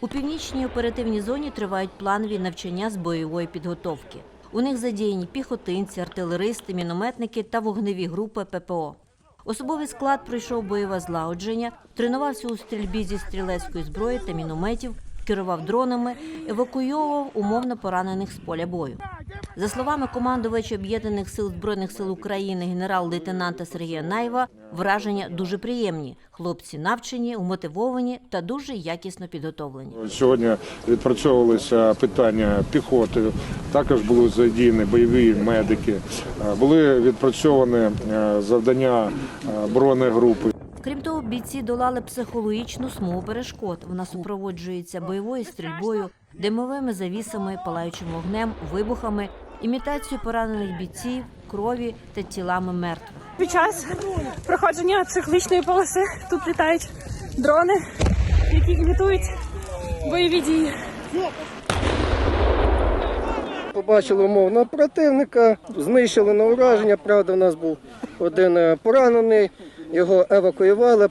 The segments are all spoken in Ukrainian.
У північній оперативній зоні тривають планові навчання з бойової підготовки. У них задіяні піхотинці, артилеристи, мінометники та вогневі групи ППО. Особовий склад пройшов бойове злагодження, тренувався у стрільбі зі стрілецької зброї та мінометів, керував дронами, евакуйовував умовно поранених з поля бою. За словами командувача об'єднаних сил збройних сил України генерал-лейтенанта Сергія Наєва, враження дуже приємні. Хлопці навчені, умотивовані та дуже якісно підготовлені. Сьогодні відпрацьовувалися питання піхоти, також були задіяні бойові медики, були відпрацьовані е, завдання е, бронегрупи. Крім того, бійці долали психологічну смугу перешкод. Вона супроводжується бойовою стрільбою, димовими завісами, палаючим вогнем, вибухами, імітацією поранених бійців, крові та тілами мертвих. Під час проходження психологічної полоси тут літають дрони, які імітують бойові дії. Побачили умовного противника, знищили на ураження. Правда, в нас був один е, поранений, його евакуювали.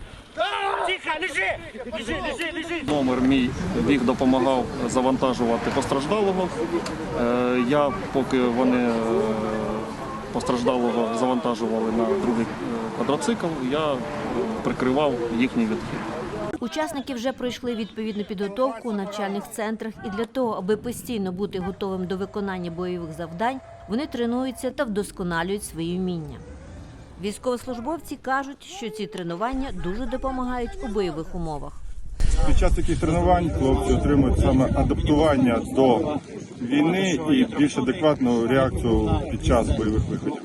Номер мій біг допомагав завантажувати постраждалого. Е, Я, поки вони е, постраждалого завантажували на другий е, квадроцикл, я прикривав їхній відхід. Учасники вже пройшли відповідну підготовку у навчальних центрах, і для того, аби постійно бути готовим до виконання бойових завдань, вони тренуються та вдосконалюють свої вміння. Військовослужбовці кажуть, що ці тренування дуже допомагають у бойових умовах. Під час таких тренувань хлопці отримують саме адаптування до війни і більш адекватну реакцію під час бойових виходів.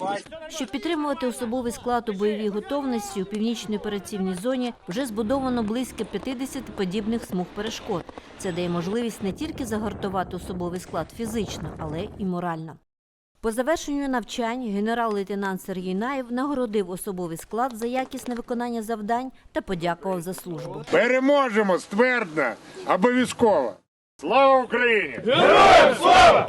Щоб підтримувати особовий склад у бойовій готовності у північній операційній зоні вже збудовано близько 50 подібних смуг перешкод. Це дає можливість не тільки загартувати особовий склад фізично, але і морально. По завершенню навчань генерал-лейтенант Сергій Наєв нагородив особовий склад за якісне виконання завдань та подякував за службу. Переможемо ствердно, обов'язково. Слава Україні! Героям слава!